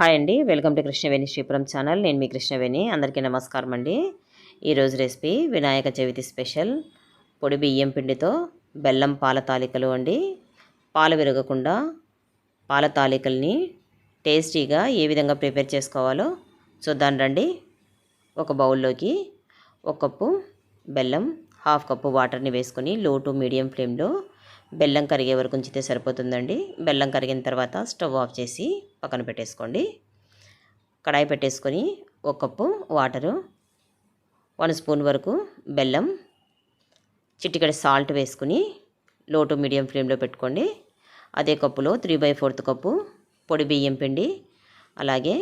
Hi అండి. Welcome to Krishnaveni Sripuram channel. నేను మీ కృష్ణవేణి. అందరికీ నమస్కారం అండి. ఈరోజు రెసిపీ వినాయక చవితి స్పెషల్. పొడి బియ్యం పిండితో బెల్లం పాల తాలికలు అండి. పాలు విరగకుండా పాల తాలికల్ని టేస్టీగా ఏ విధంగా ప్రిపేర్ చేసుకోవాలో చూద్దాం రండి. ఒక బౌల్లోకి ఒక కప్పు బెల్లం హాఫ్ కప్పు వాటర్ని వేసుకొని లో టు మీడియం ఫ్లేమ్లో బెల్లం కరిగే వరకు ఉంచితే సరిపోతుందండి. బెల్లం కరిగిన తర్వాత స్టవ్ ఆఫ్ చేసి పక్కన పెట్టేసుకోండి. కడాయి పెట్టేసుకొని ఒక కప్పు వాటరు వన్ స్పూన్ వరకు బెల్లం చిటికడి సాల్ట్ వేసుకుని లో టు మీడియం ఫ్లేమ్లో పెట్టుకోండి. అదే కప్పులో త్రీ బై ఫోర్త్ కప్పు పొడి బియ్యం పిండి అలాగే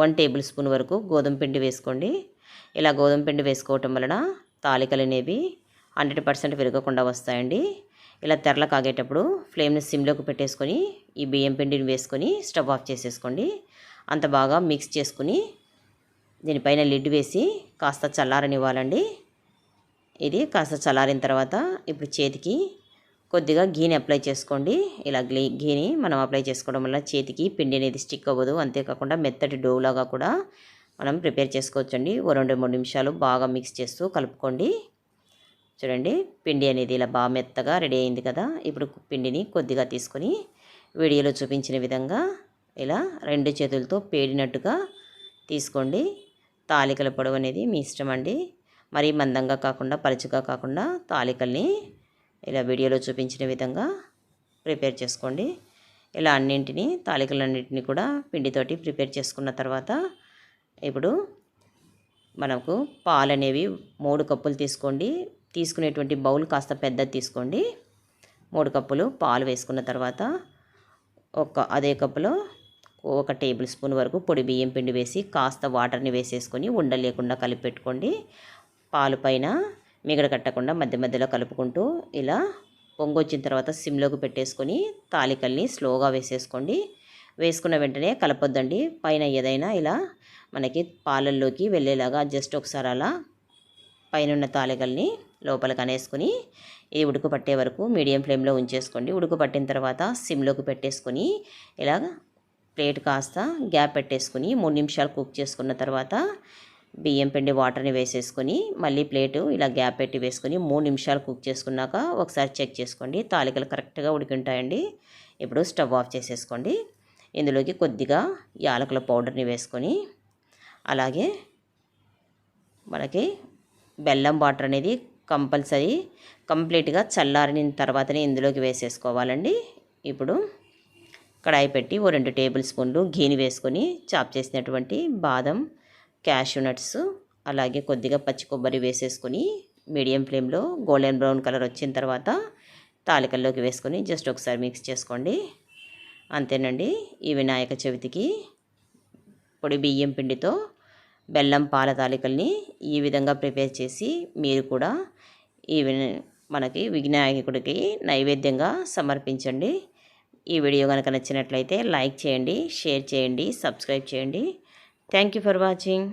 వన్ టేబుల్ స్పూన్ వరకు గోధుమ పిండి వేసుకోండి. ఇలా గోధుమ పిండి వేసుకోవటం వలన తాలికలు అనేవి హండ్రెడ్ పర్సెంట్ విరగకుండా వస్తాయండి. ఇలా తెరల కాగేటప్పుడు ఫ్లేమ్ని సిమ్లోకి పెట్టేసుకొని ఈ బియ్యం పిండిని వేసుకొని స్టవ్ ఆఫ్ చేసేసుకోండి. అంత బాగా మిక్స్ చేసుకుని దీనిపైన లిడ్ వేసి కాస్త చల్లారనివ్వాలండి. ఇది కాస్త చల్లారిన తర్వాత ఇప్పుడు చేతికి కొద్దిగా గీని అప్లై చేసుకోండి. ఇలా గ్లీ గీని మనం అప్లై చేసుకోవడం వల్ల చేతికి పిండి అనేది స్టిక్ అవ్వదు. అంతేకాకుండా మెత్తటి డోలాగా కూడా మనం ప్రిపేర్ చేసుకోవచ్చండి. ఓ రెండు మూడు నిమిషాలు బాగా మిక్స్ చేస్తూ కలుపుకోండి. చూడండి పిండి అనేది ఇలా బాగా మెత్తగా రెడీ అయింది కదా. ఇప్పుడు పిండిని కొద్దిగా తీసుకొని వీడియోలో చూపించిన విధంగా ఇలా రెండు చేతులతో పేడినట్టుగా తీసుకోండి. తాలికల పొడవు అనేది మీ ఇష్టం అండి. మరీ మందంగా కాకుండా పలుచగా కాకుండా తాలికల్ని ఇలా వీడియోలో చూపించిన విధంగా ప్రిపేర్ చేసుకోండి. ఇలా అన్నింటినీ తాలికలన్నింటినీ కూడా పిండితోటి ప్రిపేర్ చేసుకున్న తర్వాత ఇప్పుడు మనకు పాలు అనేవి మూడు కప్పులు తీసుకోండి. తీసుకునేటువంటి బౌల్ కాస్త పెద్దది తీసుకోండి. మూడు కప్పులు పాలు వేసుకున్న తర్వాత ఒక అదే కప్పులో ఒక టేబుల్ స్పూన్ వరకు పొడి బియ్యం పిండి వేసి కాస్త వాటర్ని వేసేసుకొని ఉండలేకుండా కలిపి పెట్టుకోండి. పాలు పైన మిగడ కట్టకుండా మధ్య మధ్యలో కలుపుకుంటూ ఇలా పొంగొచ్చిన తర్వాత సిమ్లోకి పెట్టేసుకొని తాలికల్ని స్లోగా వేసేసుకోండి. వేసుకున్న వెంటనే కలపొద్దండి. పైన ఏదైనా ఇలా మనకి పాలల్లోకి వెళ్ళేలాగా జస్ట్ ఒకసారి అలా పైన ఉన్న తాలికల్ని లోపల కనేసుకుని ఇది ఉడుకు పట్టే వరకు మీడియం ఫ్లేమ్లో ఉంచేసుకోండి. ఉడుకు పట్టిన తర్వాత సిమ్లోకి పెట్టేసుకొని ఇలా ప్లేట్ కాస్త గ్యాప్ పెట్టేసుకుని మూడు నిమిషాలు కుక్ చేసుకున్న తర్వాత బియ్యం పిండి వాటర్ని వేసేసుకొని మళ్ళీ ప్లేటు ఇలా గ్యాప్ పెట్టి వేసుకొని మూడు నిమిషాలు కుక్ చేసుకున్నాక ఒకసారి చెక్ చేసుకోండి. తాలికలు కరెక్ట్గా ఉడికింటాయండి. ఇప్పుడు స్టవ్ ఆఫ్ చేసేసుకోండి. ఇందులోకి కొద్దిగా యాలకుల పౌడర్ని వేసుకొని అలాగే మనకి బెల్లం వాటర్ అనేది కంపల్సరీ కంప్లీట్గా చల్లారిన తర్వాతనే ఇందులోకి వేసేసుకోవాలండి. ఇప్పుడు కడాయి పెట్టి ఓ రెండు టేబుల్ స్పూన్లు గీని వేసుకొని చాప్ చేసినటువంటి బాదం క్యాషూ నట్స్ అలాగే కొద్దిగా పచ్చి కొబ్బరి వేసేసుకొని మీడియం ఫ్లేమ్లో గోల్డెన్ బ్రౌన్ కలర్ వచ్చిన తర్వాత తాలికల్లోకి వేసుకొని జస్ట్ ఒకసారి మిక్స్ చేసుకోండి. అంతేనండి. ఈ వినాయక చవితికి పొడి బియ్యం పిండితో బెల్లం పాల తాలికల్ని ఈ విధంగా ప్రిపేర్ చేసి మీరు కూడా ఈ మనకి వినాయకుడికి నైవేద్యంగా సమర్పించండి. ఈ వీడియో కనుక నచ్చినట్లయితే లైక్ చేయండి షేర్ చేయండి సబ్స్క్రైబ్ చేయండి. Thank you for watching.